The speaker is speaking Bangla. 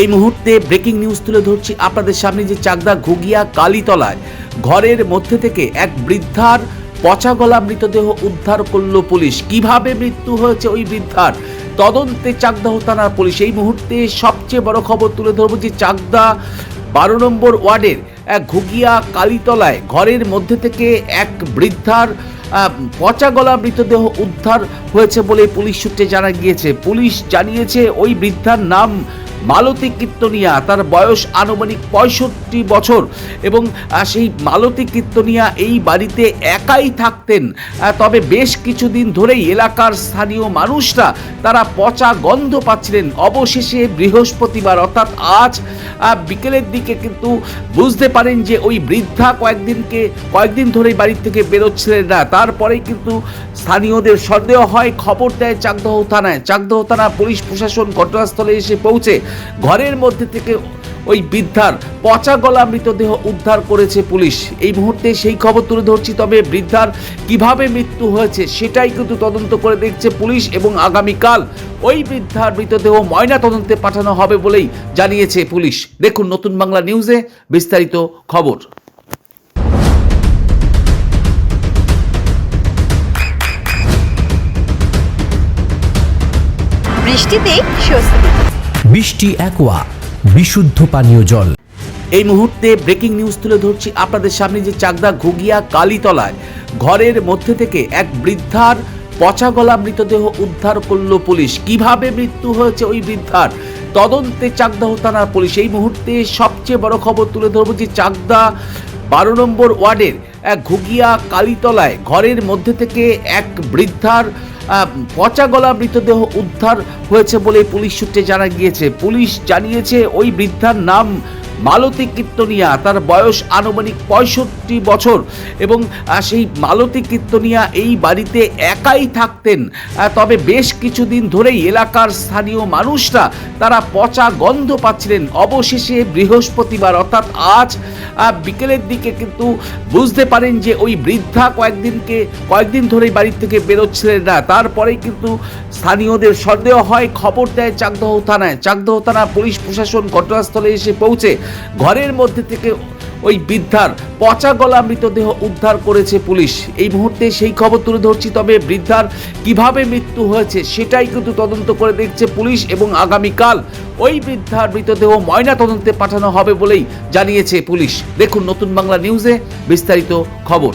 এই মুহূর্তে ব্রেকিং নিউজ তুলে ধরছি আপনাদের সামনে যে চাকদা ঘুগিয়া কালীতলায়। ঘরের মধ্যে থেকে এক বৃদ্ধার পচা গলা মৃতদেহ উদ্ধার করল পুলিশ। কীভাবে মৃত্যু হয়েছে ওই বৃদ্ধার? তদন্তে চাকদা থানার পুলিশ। এই মুহূর্তে সবচেয়ে বড় খবর তুলে ধরবো যে চাকদা বারো নম্বর ওয়ার্ডের এক ঘুগিয়া কালীতলায় ঘরের মধ্যে থেকে এক বৃদ্ধার পচা গলা মৃতদেহ উদ্ধার হয়েছে বলে পুলিশ সূত্রে জানা গিয়েছে। পুলিশ জানিয়েছে ওই বৃদ্ধার নাম মালতী কীর্তনিয়া, তার বয়স আনুমানিক পঁয়ষট্টি বছর এবং সেই মালতী কীর্তনিয়া এই বাড়িতে একাই থাকতেন। তবে বেশ কিছুদিন ধরেই এলাকার স্থানীয় মানুষরা তারা পচা গন্ধ পাচ্ছিলেন। অবশেষে বৃহস্পতিবার, অর্থাৎ আজ বিকেলের দিকে কিন্তু বুঝতে পারেন যে ওই বৃদ্ধা কয়েকদিনকে, কয়েকদিন ধরেই বাড়ি থেকে বেরোচ্ছিলেন না। তারপরেই কিন্তু স্থানীয়দের সন্দেহ হয়। খবর দেয় চাকদহ থানায়। চাকদহ থানা পুলিশ প্রশাসন ঘটনাস্থলে এসে পৌঁছে ঘরের মধ্যে থেকে ওই বৃদ্ধার পচা গলা মৃতদেহ উদ্ধার করেছে পুলিশ। এই মুহূর্তে সেই খবর তুলে ধরছি, তবে বৃদ্ধার কীভাবে মৃত্যু হয়েছে সেটাই কিন্তু তদন্ত করে দেখছে পুলিশ এবং আগামীকাল ওই বৃদ্ধার মৃতদেহ ময়না তদন্তে পাঠানো হবে বলেই জানিয়েছে পুলিশ। দেখুন নতুন বাংলা নিউজে বিস্তারিত খবর। বৃষ্টিতে স্বস্তি। বৃষ্টি অ্যাকোয়া বিশুদ্ধ পানীয় জল। এই মুহূর্তে ব্রেকিং নিউজ তুলে ধরছি আপনাদের সামনে যে চাকদা ঘুগিয়া কালীতলায়। ঘরের মধ্যে থেকে এক বৃদ্ধার পচা গলা মৃতদেহ উদ্ধার করল পুলিশ। কীভাবে মৃত্যু হয়েছে ওই বৃদ্ধার? তদন্তে চাকদা থানার পুলিশ। এই মুহূর্তে সবচেয়ে বড় খবর তুলে ধরবো যে চাকদা বারো নম্বর ওয়ার্ডের এক ঘুগিয়া কালীতলায় ঘরের মধ্যে থেকে এক বৃদ্ধার পচা গলা মৃতদেহ উদ্ধার হয়েছে বলে পুলিশ সূত্রে জানা গিয়েছে। পুলিশ জানিয়েছে ওই বৃদ্ধার নাম মালতী কীর্তনিয়া, তার বয়স আনুমানিক পঁয়ষট্টি বছর এবং সেই মালতী কীর্তনিয়া এই বাড়িতে একাই থাকতেন। তবে বেশ কিছুদিন ধরেই এলাকার স্থানীয় মানুষরা তারা পচা গন্ধ পাচ্ছিলেন। অবশেষে বৃহস্পতিবার, অর্থাৎ আজ বিকেলের দিকে কিন্তু বুঝতে পারেন যে ওই বৃদ্ধা কয়েকদিনকে, কয়েকদিন ধরেই বাড়ি থেকে বেরোচ্ছিলেন না। তারপরেই কিন্তু স্থানীয়দের সন্দেহ হয়, খবর দেয় চাকদহ থানায়। চাকদহ থানা পুলিশ প্রশাসন ঘটনাস্থলে এসে পৌঁছে ঘরের মধ্যে থেকে ওই বৃদ্ধার পচা গলা মৃতদেহ উদ্ধার করেছে পুলিশ। এই মুহূর্তে সেই খবর তুলে ধরছি, তবে বৃদ্ধার কীভাবে মৃত্যু হয়েছে সেটাই কিন্তু তদন্ত করে দেখছে পুলিশ এবং আগামীকাল ওই বৃদ্ধার মৃতদেহ ময়না তদন্তে পাঠানো হবে বলেই জানিয়েছে পুলিশ। দেখুন নতুন বাংলা নিউজে বিস্তারিত খবর।